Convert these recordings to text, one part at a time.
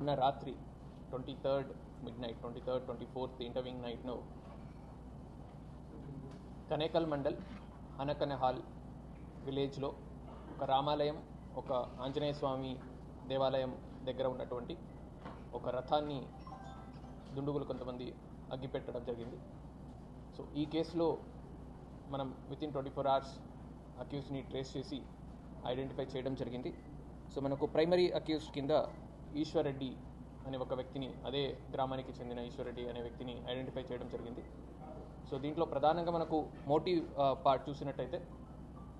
నిన్న రాత్రి twenty third midnight twenty third twenty fourth intervening నైట్ను Kanekal mandal Hanakanahal విలేజ్లో ఒక రామాలయం ఒక ఆంజనేయ స్వామి దేవాలయం దగ్గర ఉన్నటువంటి ఒక రథాన్ని దుండుగులు కొంతమంది అగ్గిపెట్టడం జరిగింది. సో ఈ కేసులో మనం within twenty four hours అక్యూస్ని ట్రేస్ చేసి ఐడెంటిఫై చేయడం జరిగింది. సో మనకు ప్రైమరీ అక్యూస్ కింద ఈశ్వర్ రెడ్డి అనే ఒక వ్యక్తిని అదే గ్రామానికి చెందిన ఈశ్వర్రెడ్డి అనే వ్యక్తిని ఐడెంటిఫై చేయడం జరిగింది. సో దీంట్లో ప్రధానంగా మనకు మోటివ్ పార్ట్ చూసినట్టయితే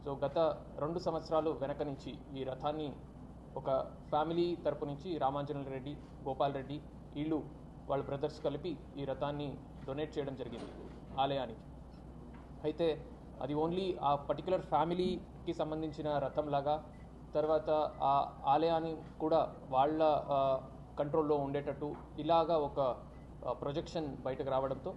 సో గత రెండు సంవత్సరాలు వెనక నుంచి ఈ రథాన్ని ఒక ఫ్యామిలీ తరపు నుంచి రామాంజనల్ రెడ్డి గోపాల్ రెడ్డి వీళ్ళు వాళ్ళ బ్రదర్స్ కలిపి ఈ రథాన్ని డొనేట్ చేయడం జరిగింది ఆలయానికి. అయితే అది ఓన్లీ ఆ పర్టికులర్ ఫ్యామిలీకి సంబంధించిన రథం లాగా తర్వాత ఆ ఆలయాన్ని కూడా వాళ్ళ కంట్రోల్లో ఉండేటట్టు ఇలాగా ఒక ప్రొజెక్షన్ బయటకు రావడంతో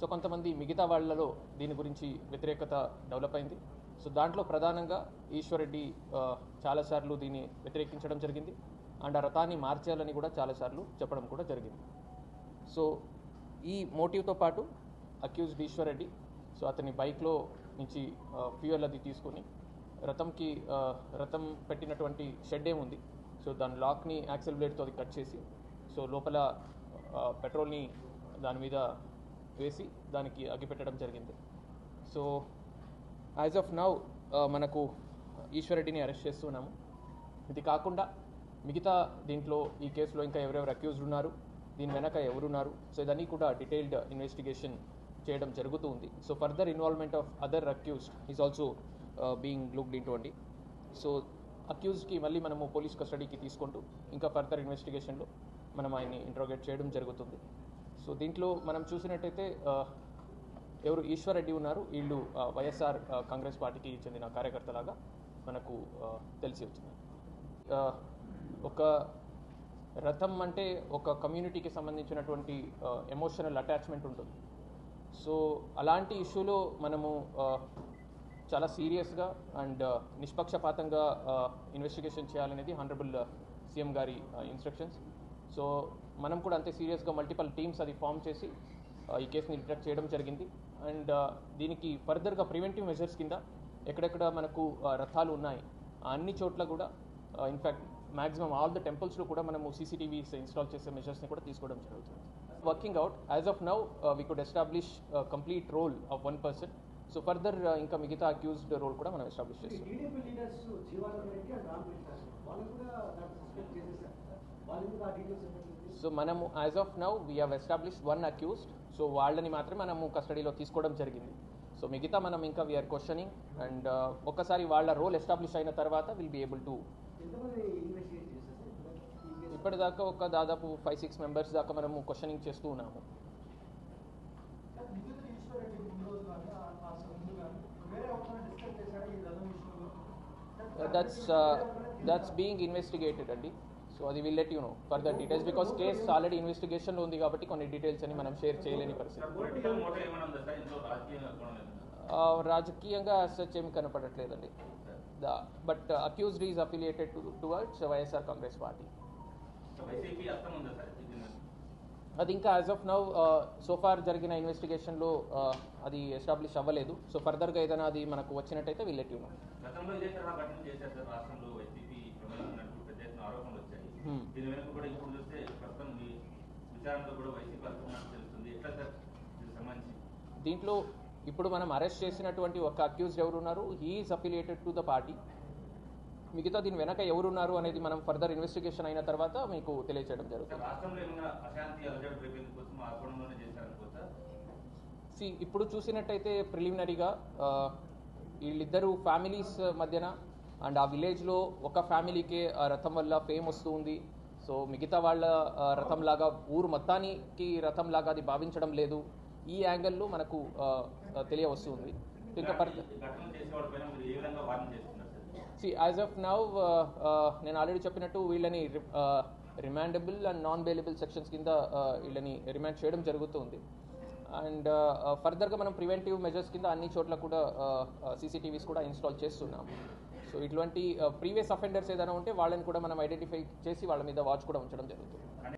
సో కొంతమంది మిగతా వాళ్ళలో దీని గురించి వ్యతిరేకత డెవలప్ అయింది. సో దాంట్లో ప్రధానంగా ఈశ్వరెడ్డి చాలాసార్లు దీన్ని వ్యతిరేకించడం జరిగింది. అండ్ ఆ రథాన్ని మార్చేయాలని కూడా చాలాసార్లు చెప్పడం కూడా జరిగింది. సో ఈ మోటివ్తో పాటు అక్యూజ్డ్ ఈశ్వర్ రెడ్డి సో అతని బైక్లో నుంచి ఫ్యూయల్ అది తీసుకొని రథంకి రథం పెట్టినటువంటి షెడ్ ఏముంది? సో దాని లాక్ని యాక్సెల్ బ్లేడ్తో అది కట్ చేసి సో లోపల పెట్రోల్ని దాని మీద వేసి దానికి అగ్గిపెట్టడం జరిగింది. సో యాజ్ ఆఫ్ నౌ మనకు ఈశ్వరెడ్డిని అరెస్ట్ చేస్తున్నాము ఇది కాకుండా మిగతా దీంట్లో ఈ కేసులో ఇంకా ఎవరెవరు అక్యూజ్డ్ ఉన్నారు దీని వెనక ఎవరున్నారు సో ఇదన్నీ కూడా డీటెయిల్డ్ ఇన్వెస్టిగేషన్ చేయడం జరుగుతూ ఉంది. So further involvement of other accused is also being looked in అండి. సో అక్యూజ్కి మళ్ళీ మనము పోలీస్ కస్టడీకి తీసుకుంటూ ఇంకా ఫర్దర్ ఇన్వెస్టిగేషన్లో మనం ఆయన్ని ఇంట్రోగేట్ చేయడం జరుగుతుంది. సో దీంట్లో మనం చూసినట్టయితే uh, ఎవరు ఈశ్వర్ రెడ్డి ఉన్నారు వీళ్ళు uh, వైఎస్ఆర్ uh, కాంగ్రెస్ పార్టీకి చెందిన కార్యకర్తలాగా మనకు తెలిసి వచ్చింది. ఒక రథం అంటే ఒక కమ్యూనిటీకి సంబంధించినటువంటి ఎమోషనల్ అటాచ్మెంట్ ఉంటుంది. సో అలాంటి ఇష్యూలో మనము చాలా సీరియస్గా అండ్ uh, నిష్పక్షపాతంగా uh, ఇన్వెస్టిగేషన్ చేయాలనేది హండ్రబుల్ సీఎం uh, గారి ఇన్స్ట్రక్షన్స్ సో మనం కూడా అంతే సీరియస్గా మల్టిపల్ టీమ్స్ అది ఫామ్ చేసి ఈ కేసుని డిటెక్ట్ చేయడం జరిగింది. అండ్ దీనికి ఫర్దర్గా ప్రివెంటివ్ మెజర్స్ కింద ఎక్కడెక్కడ మనకు రథాలు ఉన్నాయి ఆ అన్ని చోట్ల కూడా in fact maximum all the టెంపుల్స్లో కూడా మనము సీసీటీవీస్ ఇన్స్టాల్ చేసే మెజర్స్ని కూడా తీసుకోవడం జరుగుతుంది. Working out as of now we could establish complete role of one person so further ఇంకా మిగతా అక్యూజ్డ్ రోల్ కూడా మనం ఎస్టాబ్లిష్ చేస్తాం. సో మనము as of now we have establish one accused so వాళ్ళని మాత్రమే మనము కస్టడీలో తీసుకోవడం జరిగింది. సో మిగతా మనం ఇంకా వీఆర్ క్వశ్చనింగ్ అండ్ ఒక్కసారి వాళ్ళ రోల్ ఎస్టాబ్లిష్ అయిన తర్వాత విల్ బీ ఏబుల్ టు ఇప్పటిదాకా ఒక దాదాపు ఫైవ్ సిక్స్ మెంబర్స్ దాకా మనము క్వశ్చనింగ్ చేస్తూ ఉన్నాము. దట్స్ దట్స్ బీయింగ్ ఇన్వెస్టిగేటెడ్ అండి సో అది will let you know further details because case already ఇన్వెస్టిగేషన్లో ఉంది కాబట్టి కొన్ని డీటెయిల్స్ అని మనం షేర్ చేయలేని పరిస్థితి. రాజకీయంగా సచ్ ఏమి కనపడట్లేదండి. But accused is affiliated to towards YSR Congress party YCP అర్థం ఉందా సార్ దీని మీద? అది ఇంకా as of now so far జరిగిన ఇన్వెస్టిగేషన్లో అది ఎస్టాబ్లిష్ అవ్వలేదు. సో ఫర్దర్గా ఏదైనా అది మనకు వచ్చినట్టయితే విల్ లెట్ యూ నో గతంలో ఇదే తరహా ఘటన చేశారు సార్ రాష్ట్రంలో వైసీపీ ప్రమేయం ఉన్నట్టు పెద్ద ఎత్తున ఆరోపణలు వచ్చాయి. Hmm. దీంట్లో ఇప్పుడు మనం అరెస్ట్ చేసినటువంటి ఒక అక్యూజ్డ్ ఎవరున్నారు he is affiliated to the party మిగతా దీని వెనక ఎవరున్నారు అనేది మనం ఫర్దర్ ఇన్వెస్టిగేషన్ అయిన తర్వాత మీకు తెలియచేయడం జరుగుతుంది. సి ఇప్పుడు చూసినట్టయితే ప్రిలిమినరీగా వీళ్ళిద్దరు ఫ్యామిలీస్ మధ్యన అండ్ ఆ విలేజ్లో ఒక ఫ్యామిలీకే ఆ రథం వల్ల ఫేమ్ వస్తూ ఉంది. సో మిగతా వాళ్ళ రథం లాగా ఊరు మొత్తానికి రథం లాగా అది భావించడం లేదు. ఈ యాంగిల్లో మనకు తెలియవస్తుంది ఇంకా సి యాజ్ ఆఫ్ నౌ నేను ఆల్రెడీ చెప్పినట్టు వీళ్ళని remandable and non bailable sections కింద uh, వీళ్ళని రిమాండ్ చేయడం జరుగుతుంది. అండ్ ఫర్దర్గా uh, uh, మనం ప్రివెంటివ్ మెజర్స్ కింద అన్ని చోట్ల కూడా సీసీటీవీస్ కూడా ఇన్స్టాల్ చేస్తున్నాం సో ఇటువంటి ప్రీవియస్ అఫెండర్స్ ఏదైనా ఉంటే వాళ్ళని కూడా మనం ఐడెంటిఫై చేసి వాళ్ళ మీద వాచ్ కూడా ఉంచడం జరుగుతుంది.